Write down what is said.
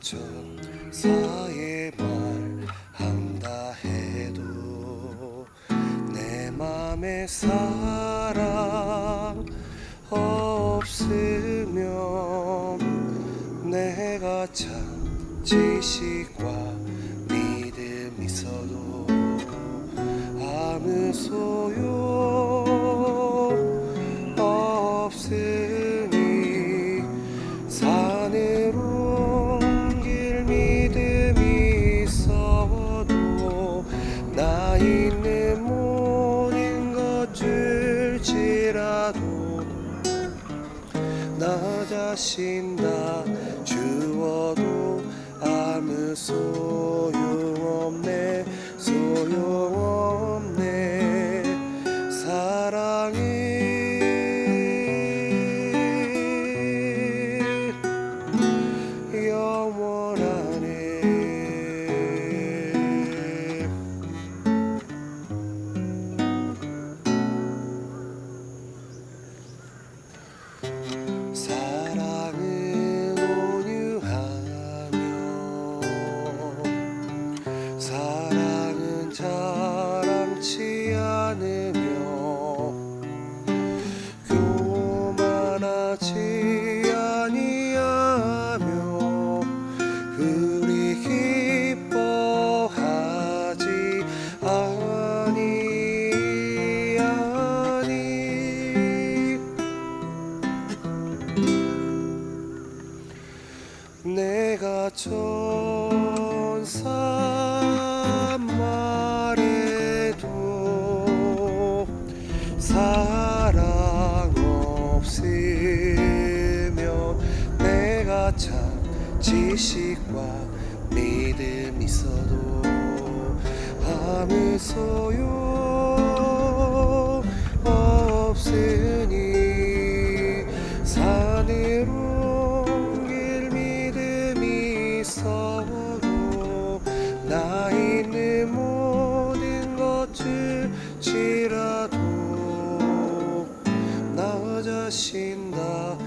천사의 말한다 해도 내 맘에 사랑 없으면 내가 참 지식과 믿음 있어도 아무 소용 있는 모든 것 줄지라도 나 자신 다 주어도 아무 소용 그리 기뻐하지. 아니 아니. 내가 천사 말해도 사랑 없으면 내가 참 지식과 믿음 있어도 아무 소용 없으니 산을 옮길 믿음 있어도 나 있는 모든 것을지라도 나 자신 다